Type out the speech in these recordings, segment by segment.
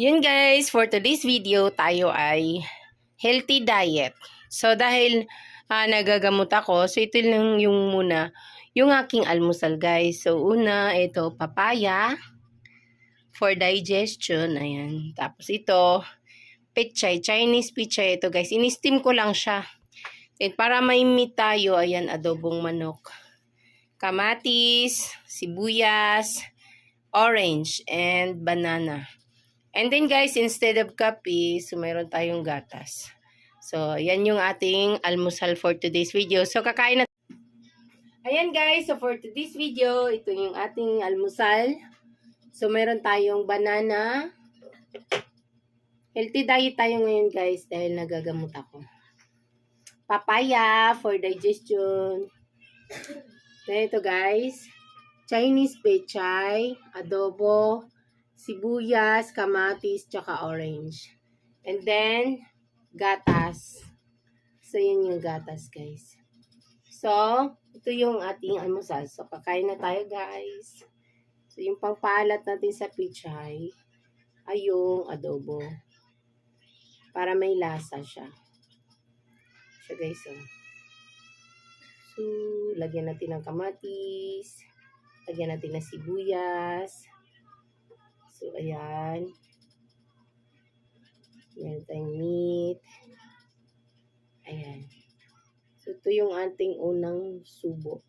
Yun guys, for today's video, tayo ay healthy diet. So dahil ah, nagagamot ako, so ito lang yung muna, yung aking almusal guys. So una, ito papaya for digestion. Ayan. Tapos ito, pechay, Chinese pechay ito guys. In-steam ko lang siya. Then, para may meat tayo, ayan, adobong manok. Kamatis, sibuyas, orange, and banana. And then guys, instead of coffee, so mayroon tayong gatas. So, yan yung ating almusal for today's video. So, kakain na. Ayan guys, so for today's video, ito yung ating almusal. So, meron tayong banana. Healthy diet tayo ngayon guys dahil nagagamot ako. Papaya for digestion. Then ito guys, Chinese pechay, adobo, sibuyas, kamatis, tsaka orange. And then, gatas. So, yun yung gatas, guys. So, ito yung ating almusal. So, kakain na tayo, guys. So, yung pangpalat natin sa pichay ay yung adobo. Para may lasa siya. Siya, guys, oh. So, lagyan natin ng kamatis. Lagyan natin ng sibuyas. So, ayan. Meron tayong meat. Ayan. So, ito yung ating unang subo.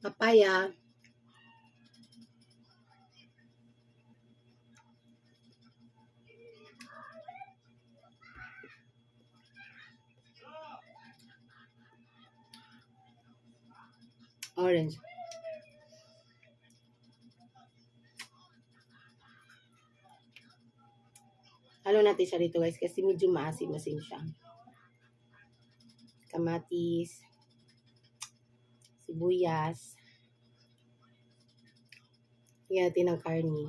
Papaya. Orange. Halo natin siya dito guys kasi medyo maasim-asim siya. Kamatis. Sibuyas. Natin ng karni.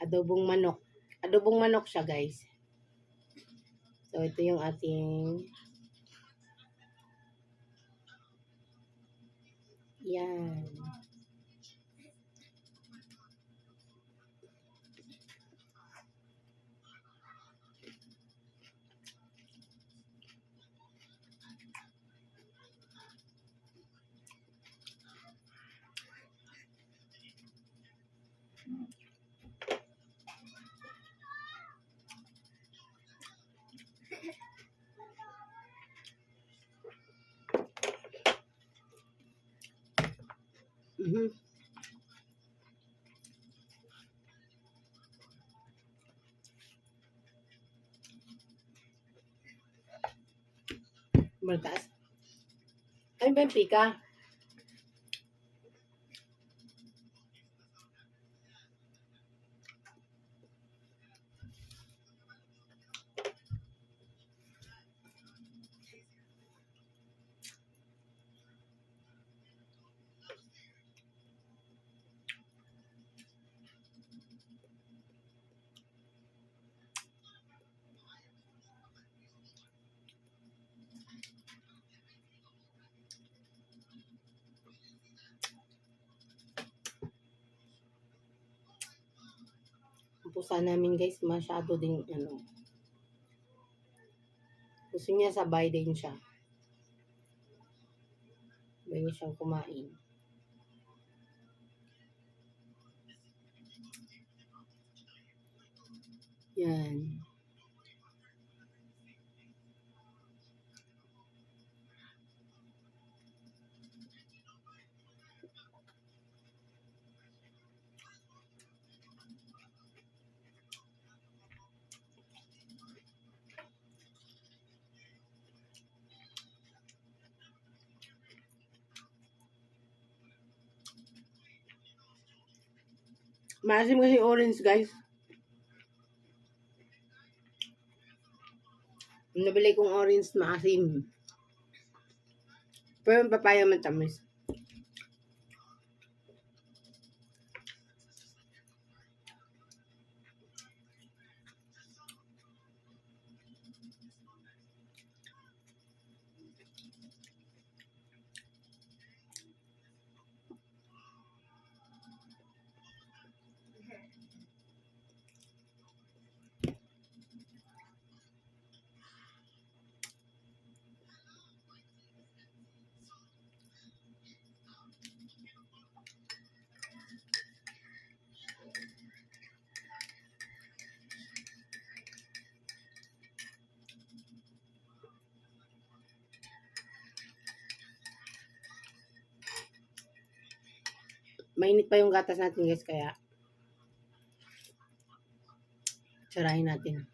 Adobong manok. Adobong manok siya guys. So ito yung ating yan. Mhm. Maltaas. Ano ba pusa namin guys, masyado ding ano. Gusto niya sabay din siya. Sabay niya siyang kumain. Yan. Maasim kasi orange, guys. Nabili kong orange, maasim. Pero yung papaya matamis. Mainit pa yung gatas natin, guys, kaya sarahin natin.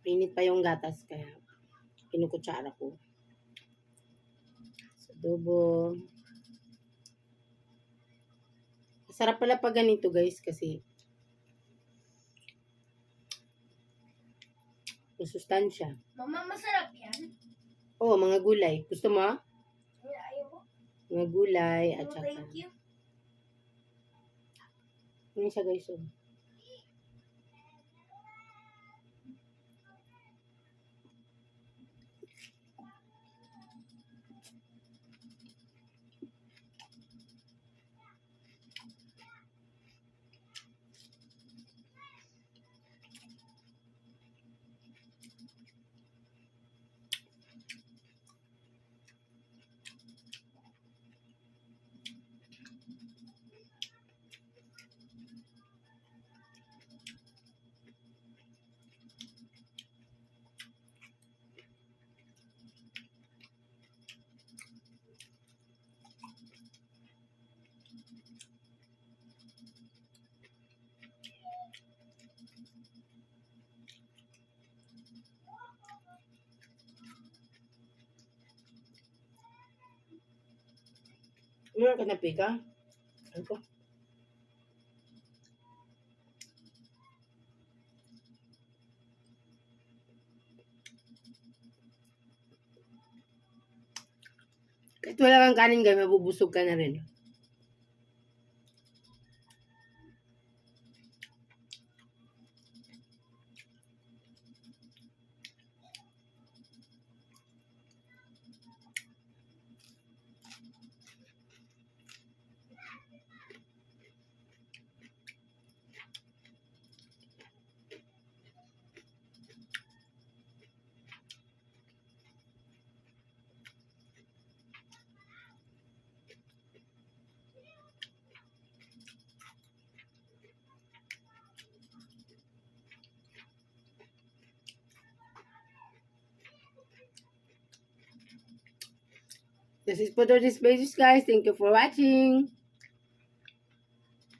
Mainit pa yung gatas, kaya kinukutsara ko. Sa adobo. Masarap pala pag ganito, guys, kasi masustansya. Mama, masarap yan. Oo, mga gulay. Gusto mo? Mga gulay at Oh, saka. Ano siya guys? Oh. Meron ka na pika? Ano ko? Kahit wala kang kanin guys, mabubusog ka na rin. This is for today's guys. Thank you for watching.